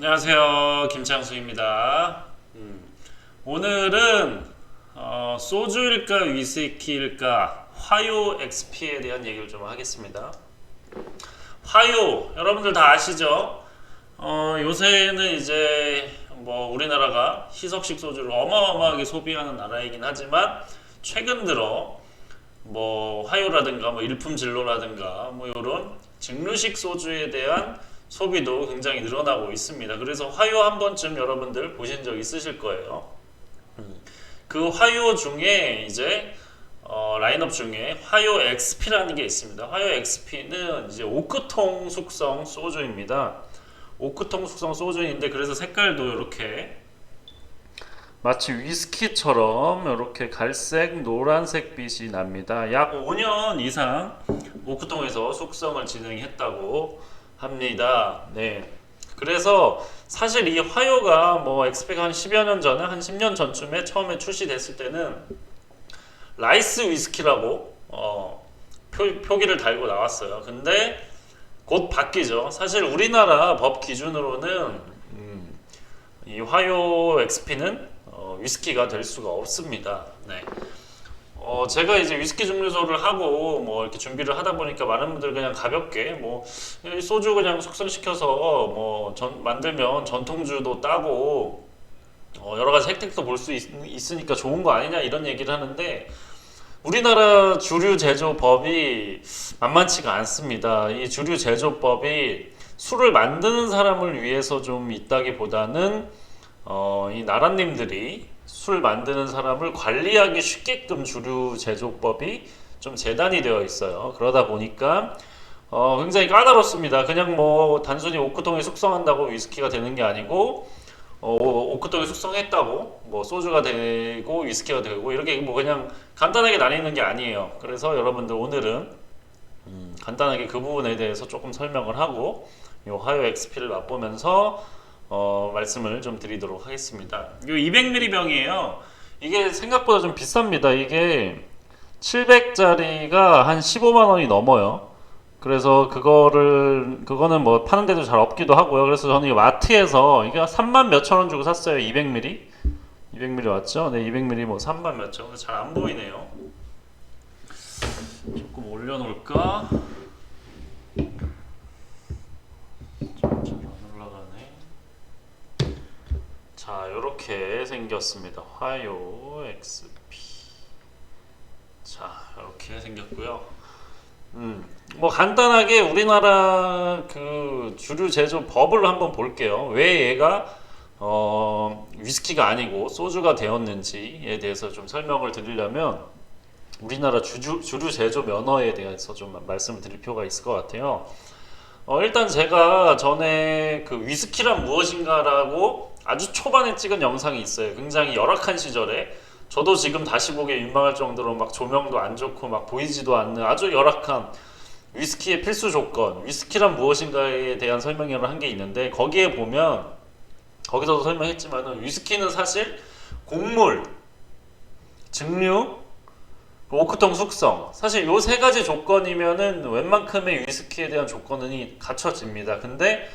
안녕하세요. 김창수입니다. 음, 오늘은 어, 소주일까 위스키일까 화요 XP에 대한 얘기를 좀 하겠습니다. 화요 여러분들 다 아시죠? 어, 요새는 이제 뭐 우리나라가 희석식 소주를 어마어마하게 소비하는 나라이긴 하지만 최근 들어 뭐 화요라든가 뭐 일품 진로라든가 뭐 이런 증류식 소주에 대한 소비도 굉장히 늘어나고 있습니다. 그래서 화요 한 번쯤 여러분들 보신 적 있으실 거예요. 음, 그 화요 중에 이제 어, 라인업 중에 화요 XP라는 게 있습니다. 화요 XP는 이제 오크통 숙성 소주입니다. 오크통 숙성 소주인데 그래서 색깔도 이렇게 마치 위스키처럼 이렇게 갈색, 노란색 빛이 납니다. 약 5년 이상 오크통에서 숙성을 진행했다고 합니다. 네. 그래서 사실 이 화요가 뭐 엑스펙 한 10여 년 전에 한 10년 전쯤에 처음에 출시됐을 때는 라이스 위스키라고 어, 표, 표기를 달고 나왔어요. 근데 곧 바뀌죠. 사실 우리나라 법 기준으로는 음, 이 화요 XP는 어, 위스키가 될 수가 없습니다. 네. 어, 제가 이제 위스키 증류소를 하고 뭐 이렇게 준비를 하다 보니까 많은 분들 그냥 가볍게 뭐이 소주 그냥 숙성시켜서 뭐 전, 만들면 전통주도 따고 어, 여러 가지 혜택도 볼 수 있으니까 좋은 거 아니냐 이런 얘기를 하는데 우리나라 주류 제조법이 만만치가 않습니다. 이 주류 제조법이 술을 만드는 사람을 위해서 좀 있다기보다는 어, 이 나라님들이 술 만드는 사람을 관리하기 쉽게끔 주류 제조법이 좀 재단이 되어 있어요. 그러다 보니까 어, 굉장히 까다롭습니다. 그냥 뭐 단순히 오크통에 숙성한다고 위스키가 되는 게 아니고 어, 오크통에 숙성했다고 뭐 소주가 되고 위스키가 되고 이렇게 뭐 그냥 간단하게 나뉘는 게 아니에요. 그래서 여러분들 오늘은 음, 간단하게 그 부분에 대해서 조금 설명을 하고 이 화요 XP를 맛보면서 어, 말씀을 좀 드리도록 하겠습니다. 이 200ml 병이에요. 이게 생각보다 좀 비쌉니다. 이게 700짜리가 한 15만 원이 넘어요. 그래서 그거를 그거는 뭐 파는 데도 잘 없기도 하고요. 그래서 저는 이 마트에서 이게 3만 몇천 원 주고 샀어요. 200ml. 200ml 왔죠? 네, 200ml 뭐 3만 몇천 원. 잘 안 보이네요. 조금 올려놓을까? 잘안 올라가네. 자, 이렇게 생겼습니다. 화요 XP. 자, 이렇게 생겼고요. 음, 뭐 간단하게 우리나라 그 주류 제조 법을 한번 볼게요. 왜 얘가 어, 위스키가 아니고 소주가 되었는지에 대해서 좀 설명을 드리려면 우리나라 주주, 주류 제조 면허에 대해서 좀 말씀을 드릴 필요가 있을 것 같아요. 어, 일단 제가 전에 그 위스키란 무엇인가라고 아주 초반에 찍은 영상이 있어요. 굉장히 열악한 시절에 저도 지금 다시 보기에 민망할 정도로 막 조명도 안 좋고 막 보이지도 않는 아주 열악한 위스키의 필수 조건, 위스키란 무엇인가에 대한 설명을 한 게 있는데 거기에 보면 거기서도 설명했지만은 위스키는 사실 곡물, 증류, 오크통 숙성 사실 요 세 가지 조건이면은 웬만큼의 위스키에 대한 조건은 갖춰집니다. 근데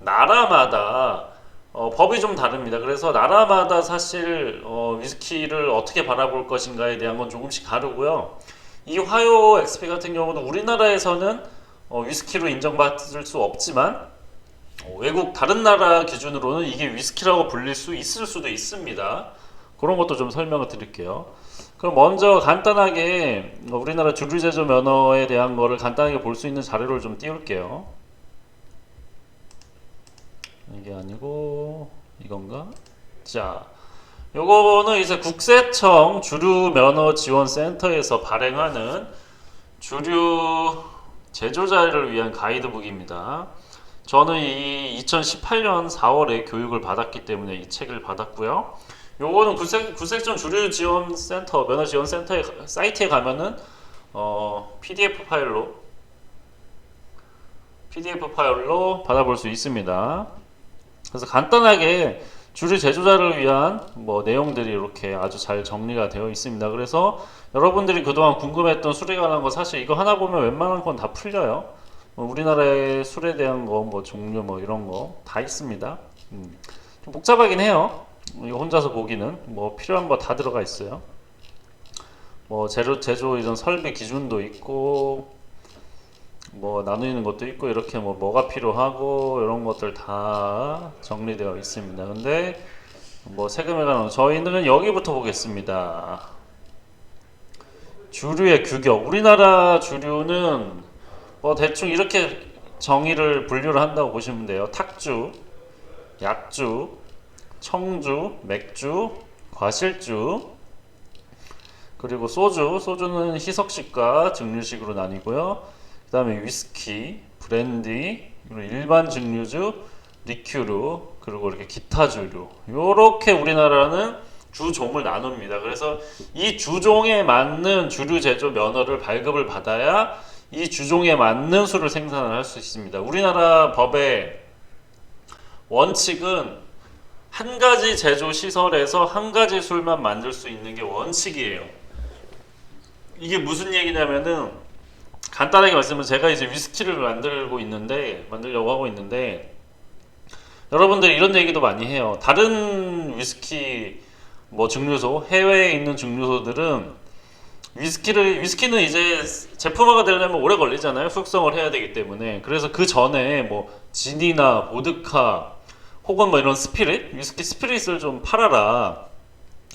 나라마다 어, 법이 좀 다릅니다. 그래서 나라마다 사실 어, 위스키를 어떻게 바라볼 것인가에 대한 건 조금씩 다르고요. 이 화요 XP 같은 경우는 우리나라에서는 어, 위스키로 인정받을 수 없지만 어, 외국 다른 나라 기준으로는 이게 위스키라고 불릴 수 있을 수도 있습니다. 그런 것도 좀 설명을 드릴게요. 그럼 먼저 간단하게 우리나라 주류 제조 면허에 대한 거를 간단하게 볼 수 있는 자료를 좀 띄울게요. 이게 아니고 이건가? 자, 요거는 이제 국세청 주류 면허 지원 센터에서 발행하는 주류 제조자를 위한 가이드북입니다. 저는 이 2018년 4월에 교육을 받았기 때문에 이 책을 받았고요. 요거는 구색, 구색청 주류 지원 센터, 면허 지원 센터 사이트에 가면은 어, PDF 파일로 PDF 파일로 받아볼 수 있습니다. 그래서 간단하게 주류 제조자를 위한 뭐 내용들이 이렇게 아주 잘 정리가 되어 있습니다. 그래서 여러분들이 그동안 궁금했던 수리에 관한 거 사실 이거 하나 보면 웬만한 건 다 풀려요. 뭐 우리나라의 술에 대한 거, 뭐 종류 뭐 이런 거 다 있습니다. 음. 좀 복잡하긴 해요. 이거 혼자서 보기는 뭐 필요한 거 다 들어가 있어요. 뭐 제조 제조 이런 설비 기준도 있고 뭐 나누는 것도 있고 이렇게 뭐 뭐가 필요하고 이런 것들 다 정리되어 있습니다. 근데 뭐 세금에 관한 저희는 여기부터 보겠습니다. 주류의 규격. 우리나라 주류는 뭐 대충 이렇게 정의를 분류를 한다고 보시면 돼요. 탁주, 약주, 청주, 맥주, 과실주, 그리고 소주. 소주는 희석식과 증류식으로 나뉘고요. 그 다음에 위스키, 브랜디, 일반 증류주, 리큐르, 그리고 이렇게 기타 주류. 요렇게 우리나라는 주종을 나눕니다. 그래서 이 주종에 맞는 주류 제조 면허를 발급을 받아야 이 주종에 맞는 술을 생산을 할 수 있습니다. 우리나라 법의 원칙은 한 가지 제조 시설에서 한 가지 술만 만들 수 있는 게 원칙이에요. 이게 무슨 얘기냐면은 간단하게 말씀은 제가 이제 위스키를 만들고 있는데 만들려고 하고 있는데 여러분들 이런 얘기도 많이 해요. 다른 위스키 뭐 증류소 해외에 있는 증류소들은 위스키를 위스키는 이제 제품화가 되려면 오래 걸리잖아요. 숙성을 해야 되기 때문에 그래서 그 전에 뭐 진이나 보드카 혹은 뭐 이런 스피릿 위스키 스피릿을 좀 팔아라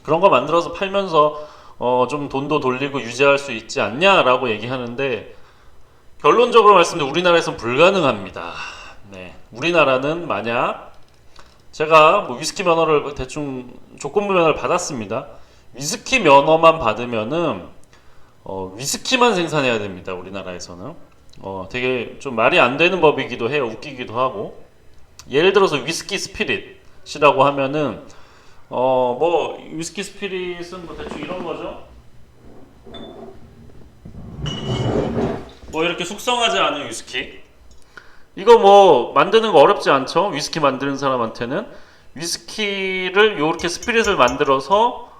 그런 거 만들어서 팔면서 어 좀 돈도 돌리고 유지할 수 있지 않냐라고 얘기하는데 결론적으로 말씀드리면 우리나라에선 불가능합니다. 네, 우리나라는 만약 제가 뭐 위스키 면허를 대충 조건부 면허를 받았습니다. 위스키 면허만 받으면은 어, 위스키만 생산해야 됩니다. 우리나라에서는 어, 되게 좀 말이 안 되는 법이기도 해요. 웃기기도 하고 예를 들어서 위스키 스피릿이라고 하면은 어 뭐 위스키 스피릿은 뭐 대충 이런 거죠. 뭐 이렇게 숙성하지 않은 위스키. 이거 뭐 만드는 거 어렵지 않죠? 위스키 만드는 사람한테는 위스키를 요렇게 스피릿을 만들어서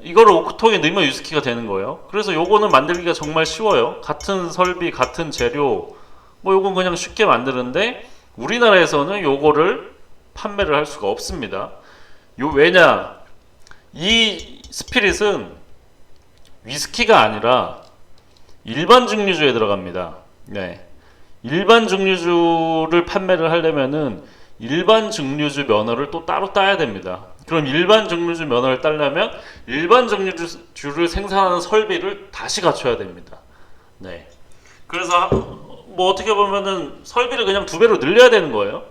이거를 오크통에 넣으면 위스키가 되는 거예요. 그래서 요거는 만들기가 정말 쉬워요. 같은 설비, 같은 재료, 뭐 요건 그냥 쉽게 만드는데 우리나라에서는 요거를 판매를 할 수가 없습니다. 요 왜냐? 이 스피릿은 위스키가 아니라 일반 증류주에 들어갑니다. 네. 일반 증류주를 판매를 하려면은 일반 증류주 면허를 또 따로 따야 됩니다. 그럼 일반 증류주 면허를 따려면 일반 증류주를 생산하는 설비를 다시 갖춰야 됩니다. 네. 그래서 뭐 어떻게 보면은 설비를 그냥 두 배로 늘려야 되는 거예요.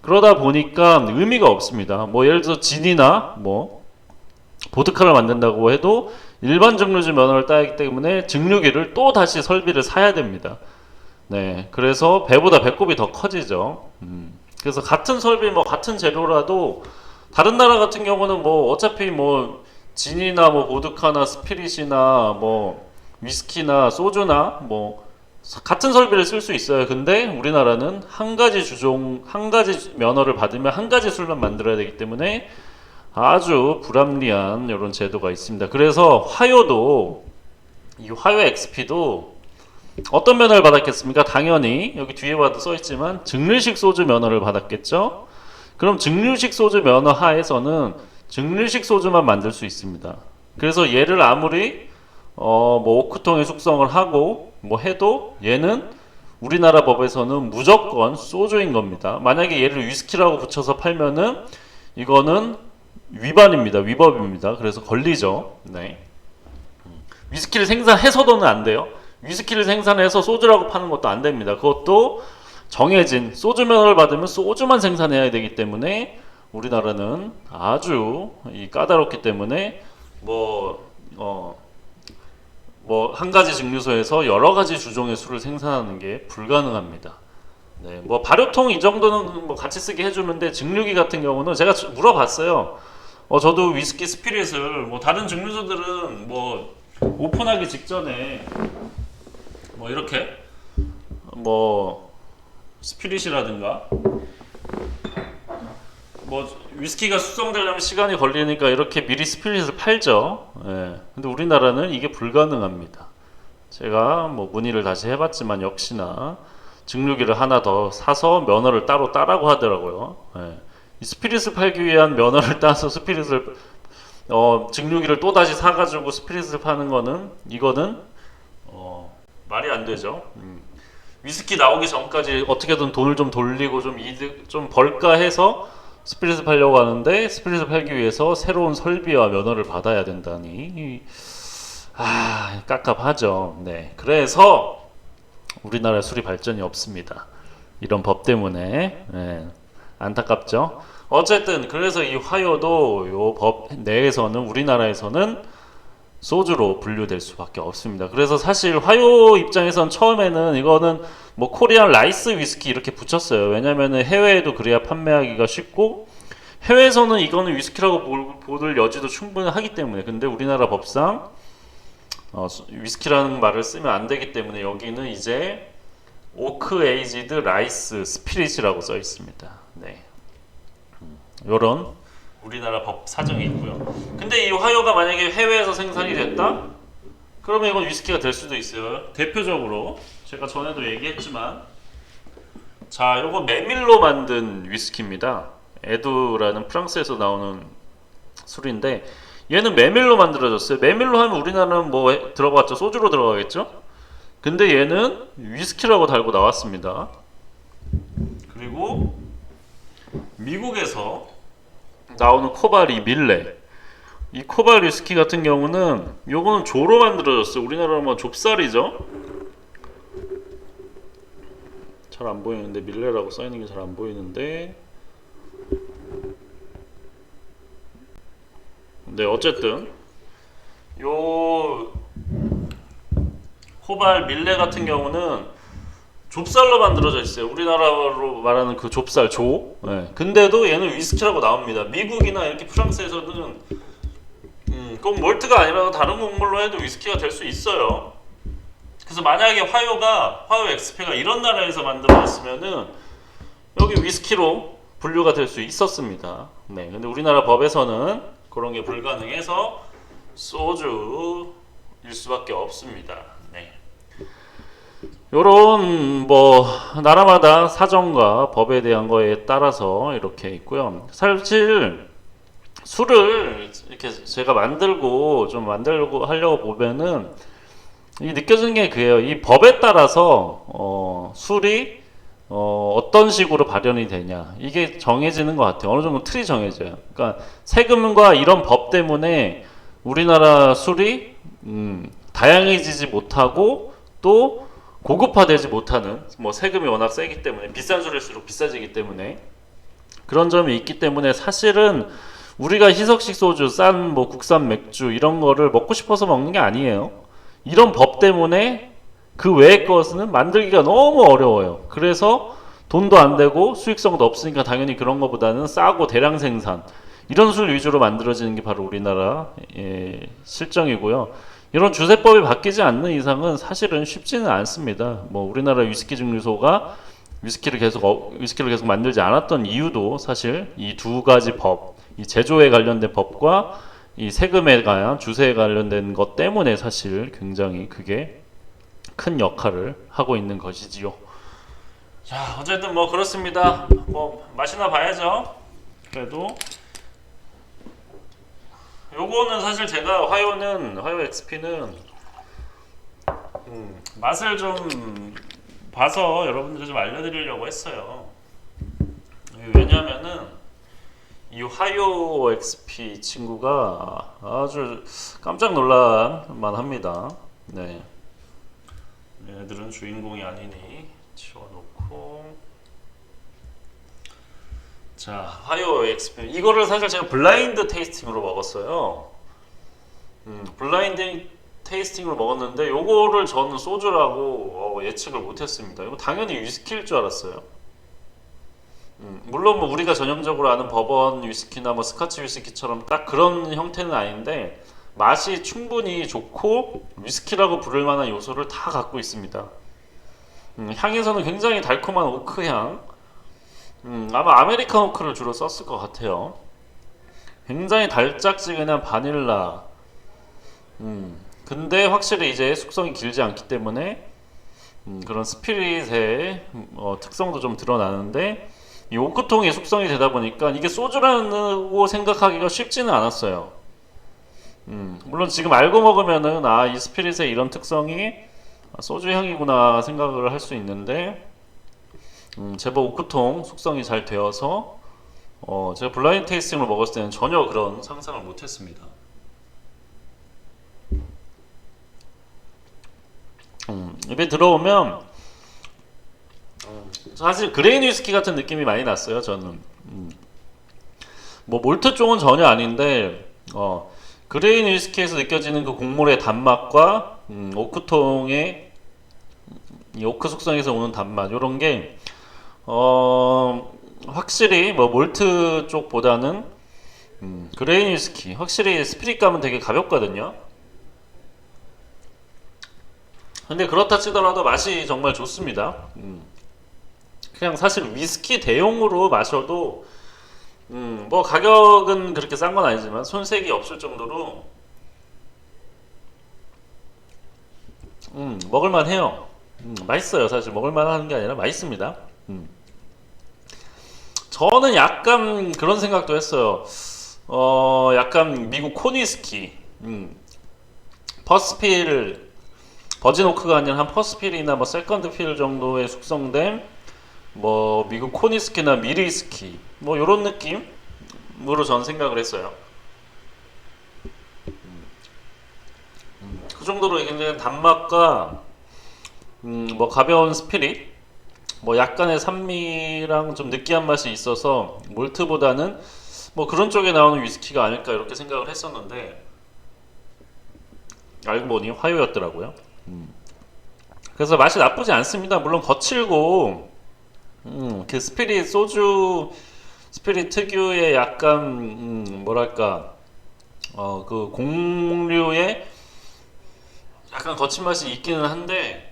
그러다 보니까 의미가 없습니다. 뭐 예를 들어서 진이나 뭐 보드카를 만든다고 해도 일반 증류주 면허를 따야 하기 때문에 증류기를 또 다시 설비를 사야 됩니다. 네, 그래서 배보다 배꼽이 더 커지죠. 음, 그래서 같은 설비, 뭐 같은 재료라도 다른 나라 같은 경우는 뭐 어차피 뭐 진이나 뭐 보드카나 스피릿이나 뭐 위스키나 소주나 뭐 같은 설비를 쓸 수 있어요. 근데 우리나라는 한 가지 주종, 한 가지 면허를 받으면 한 가지 술만 만들어야 되기 때문에 아주 불합리한 이런 제도가 있습니다. 그래서 화요도 이 화요 XP도 어떤 면허를 받았겠습니까? 당연히 여기 뒤에 봐도 써 있지만 증류식 소주 면허를 받았겠죠. 그럼 증류식 소주 면허 하에서는 증류식 소주만 만들 수 있습니다. 그래서 얘를 아무리 어뭐 오크통에 숙성을 하고 뭐 해도 얘는 우리나라 법에서는 무조건 소주인 겁니다. 만약에 얘를 위스키라고 붙여서 팔면은 이거는 위반입니다. 위법입니다. 그래서 걸리죠. 네. 위스키를 생산해서도는 안 돼요. 위스키를 생산해서 소주라고 파는 것도 안 됩니다. 그것도 정해진 소주 면허를 받으면 소주만 생산해야 되기 때문에 우리나라는 아주 이 까다롭기 때문에 뭐 어, 뭐 한 가지 증류소에서 여러 가지 주종의 술을 생산하는 게 불가능합니다. 네, 뭐 발효통 이 정도는 뭐 같이 쓰게 해주는데 증류기 같은 경우는 제가 물어봤어요. 어 저도 위스키 스피릿을 뭐 다른 증류소들은 뭐 오픈하기 직전에 뭐 이렇게 뭐 스피릿이라든가 뭐 위스키가 숙성되려면 시간이 걸리니까 이렇게 미리 스피릿을 팔죠. 예. 근데 우리나라는 이게 불가능합니다. 제가 뭐 문의를 다시 해봤지만 역시나 증류기를 하나 더 사서 면허를 따로 따라고 하더라고요. 예. 이 스피릿을 팔기 위한 면허를 따서 스피릿을 어, 증류기를 또 다시 사가지고 스피릿을 파는 거는 이거는 어, 말이 안 되죠. 음. 위스키 나오기 전까지 어떻게든 돈을 좀 돌리고 좀 이득 좀 벌까 해서 스피릿을 팔려고 하는데 스피릿을 팔기 위해서 새로운 설비와 면허를 받아야 된다니 아 깝깝하죠. 네, 그래서 우리나라 술이 발전이 없습니다. 이런 법 때문에 네, 안타깝죠. 어쨌든 그래서 이 화요도 요 법 내에서는 우리나라에서는 소주로 분류될 수밖에 없습니다. 그래서 사실 화요 입장에선 처음에는 이거는 뭐 코리안 라이스 위스키 이렇게 붙였어요. 왜냐면은 해외에도 그래야 판매하기가 쉽고 해외에서는 이거는 위스키라고 볼- 보를 여지도 충분하기 때문에 근데 우리나라 법상 어, 수- 위스키라는 말을 쓰면 안 되기 때문에 여기는 이제 오크 에이지드 라이스 스피릿이라고 써 있습니다. 네. 요런 우리나라 법 사정이 있고요. 근데 이 화요가 만약에 해외에서 생산이 됐다? 그러면 이건 위스키가 될 수도 있어요. 대표적으로 제가 전에도 얘기했지만 자, 요거 메밀로 만든 위스키입니다. 에두라는 프랑스에서 나오는 술인데 얘는 메밀로 만들어졌어요. 메밀로 하면 우리나라는 뭐 해- 들어봤죠? 소주로 들어가겠죠? 근데 얘는 위스키라고 달고 나왔습니다. 그리고 미국에서 나오는 코발이 밀레. 이 코발 위스키 같은 경우는 요거는 조로 만들어졌어요. 우리나라로 하면 좁쌀이죠. 잘 안 보이는데 밀레라고 써 있는 게 잘 안 보이는데. 네, 어쨌든 요 코발 밀레 같은 경우는 좁쌀로 만들어져 있어요. 우리나라로 말하는 그 좁쌀 조. 네. 근데도 얘는 위스키라고 나옵니다. 미국이나 이렇게 프랑스에서는 음, 꼭 몰트가 아니라 다른 곡물로 해도 위스키가 될 수 있어요. 그래서 만약에 화요가 화요 XP가 이런 나라에서 만들어졌으면은 여기 위스키로 분류가 될 수 있었습니다. 네. 근데 우리나라 법에서는 그런 게 불가능해서 소주일 수밖에 없습니다. 네. 요런 뭐 나라마다 사정과 법에 대한 거에 따라서 이렇게 있고요. 사실 술을 이렇게 제가 만들고 좀 만들고 하려고 보면은 이 느껴지는 게 그래요. 이 법에 따라서 어, 술이 어, 어떤 식으로 발현이 되냐 이게 정해지는 것 같아요. 어느 정도 틀이 정해져요. 그러니까 세금과 이런 법 때문에 우리나라 술이 음, 다양해지지 못하고 또 고급화되지 못하는 뭐 세금이 워낙 세기 때문에 비싼 술일수록 비싸지기 때문에 그런 점이 있기 때문에 사실은 우리가 희석식 소주, 싼 뭐 국산 맥주 이런 거를 먹고 싶어서 먹는 게 아니에요. 이런 법 때문에 그 외의 것은 만들기가 너무 어려워요. 그래서 돈도 안 되고 수익성도 없으니까 당연히 그런 것보다는 싸고 대량 생산 이런 술 위주로 만들어지는 게 바로 우리나라 의 실정이고요. 이런 주세법이 바뀌지 않는 이상은 사실은 쉽지는 않습니다. 뭐 우리나라 위스키 증류소가 위스키를 계속 어, 위스키를 계속 만들지 않았던 이유도 사실 이 두 가지 법, 이 제조에 관련된 법과 이 세금에 관한 주세에 관련된 것 때문에 사실 굉장히 그게 큰 역할을 하고 있는 것이지요. 자, 어쨌든 뭐 그렇습니다. 뭐 맛이나 봐야죠. 그래도 요거는 사실 제가 화요는 화요 XP는 음, 맛을 좀 봐서 여러분들 좀 알려드리려고 했어요. 왜냐면은 이 화요 XP 친구가 아주 깜짝 놀랄만 합니다. 네. 얘네들은 주인공이 아니니 지워놓고 자 화요 XP 이거를 사실 제가 블라인드 테이스팅으로 먹었어요. 음, 블라인드 테이스팅으로 먹었는데 요거를 저는 소주라고 어, 예측을 못했습니다. 이거 당연히 위스키일 줄 알았어요. 음, 물론 뭐 우리가 전형적으로 아는 버번 위스키나 뭐 스카치 위스키처럼 딱 그런 형태는 아닌데 맛이 충분히 좋고 위스키라고 부를 만한 요소를 다 갖고 있습니다. 음, 향에서는 굉장히 달콤한 오크 향. 음, 아마 아메리칸 오크를 주로 썼을 것 같아요. 굉장히 달짝지근한 바닐라. 음, 근데 확실히 이제 숙성이 길지 않기 때문에 음, 그런 스피릿의 어, 특성도 좀 드러나는데 이 오크통의 숙성이 되다 보니까 이게 소주라고 생각하기가 쉽지는 않았어요. 음, 물론 지금 알고 먹으면은 아 이 스피릿의 이런 특성이 소주 향이구나 생각을 할 수 있는데 음, 제법 오크통 숙성이 잘 되어서 어, 제가 블라인드 테이스팅을 먹었을 때는 전혀 그런 상상을 못했습니다. 음, 입에 들어오면 음, 사실 그레인 위스키 같은 느낌이 많이 났어요. 저는 음. 뭐 몰트 쪽은 전혀 아닌데 어, 그레인 위스키에서 느껴지는 그 곡물의 단맛과 음, 오크통의 이 오크 숙성에서 오는 단맛 이런 게 어, 확실히 뭐 몰트 쪽보다는 음, 그레인 위스키 확실히 스피릿감은 되게 가볍거든요. 근데 그렇다 치더라도 맛이 정말 좋습니다. 음. 그냥 사실 위스키 대용으로 마셔도 음, 뭐 가격은 그렇게 싼 건 아니지만 손색이 없을 정도로 음, 먹을만 해요. 음, 맛있어요. 사실 먹을만 하는 게 아니라 맛있습니다. 음. 저는 약간 그런 생각도 했어요. 어, 약간 미국 코니스키, 음, 퍼스필, 버진 오크가 아니라 한 퍼스필이나 뭐 세컨드 필 정도의 숙성된 뭐 미국 코니스키나 미리스키 뭐 이런 느낌으로 저는 생각을 했어요. 음, 그 정도로 굉장히 단맛과 음, 뭐 가벼운 스피릿, 뭐 약간의 산미랑 좀 느끼한 맛이 있어서 몰트보다는 뭐 그런 쪽에 나오는 위스키가 아닐까 이렇게 생각을 했었는데 알고 보니 화요였더라고요. 음. 그래서 맛이 나쁘지 않습니다. 물론 거칠고 음, 그 스피릿 소주 스피릿 특유의 약간 음, 뭐랄까 어그 곡류의 약간 거친 맛이 있기는 한데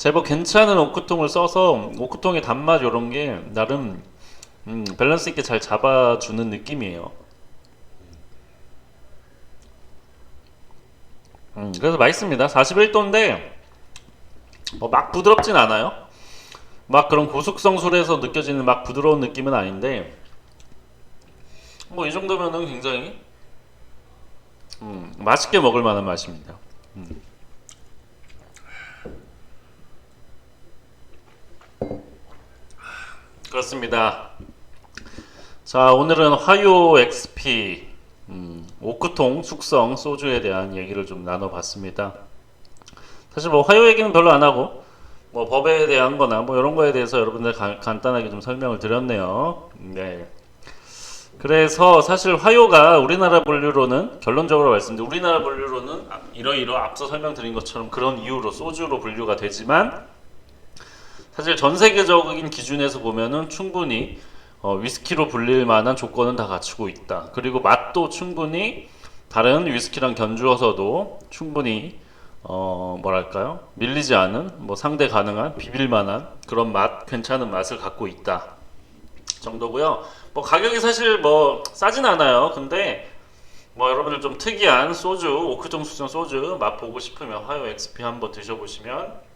제법 괜찮은 오크통을 써서 오크통의 단맛 이런 게 나름 음, 밸런스 있게 잘 잡아주는 느낌이에요. 음, 그래서 맛있습니다. 41도인데 뭐 막 부드럽진 않아요. 막 그런 고숙성 술에서 느껴지는 막 부드러운 느낌은 아닌데 뭐 이 정도면은 굉장히 음, 맛있게 먹을 만한 맛입니다. 음. 그렇습니다. 자 오늘은 화요 XP 음, 오크통 숙성 소주에 대한 얘기를 좀 나눠봤습니다. 사실 뭐 화요 얘기는 별로 안 하고 뭐 법에 대한 거나 뭐 이런 거에 대해서 여러분들 가- 간단하게 좀 설명을 드렸네요. 네. 그래서 사실 화요가 우리나라 분류로는 결론적으로 말씀드리면 우리나라 분류로는 아, 이러이러 앞서 설명드린 것처럼 그런 이유로 소주로 분류가 되지만 사실 전 세계적인 기준에서 보면은 충분히 어, 위스키로 불릴 만한 조건은 다 갖추고 있다. 그리고 맛도 충분히 다른 위스키랑 견주어서도 충분히 어 뭐랄까요 밀리지 않은 뭐 상대 가능한 비빌 만한 그런 맛 괜찮은 맛을 갖고 있다 정도고요. 뭐 가격이 사실 뭐 싸진 않아요. 근데 뭐 여러분들 좀 특이한 소주 오크정 수정 소주 맛 보고 싶으면 화요 XP 한번 드셔보시면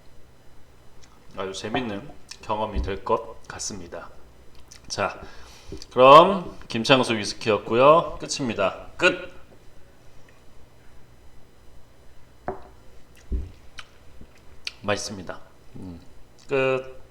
아주 재밌는 경험이 될 것 같습니다. 자, 그럼 김창수 위스키였고요. 끝입니다. 끝. 맛있습니다. 음, 끝.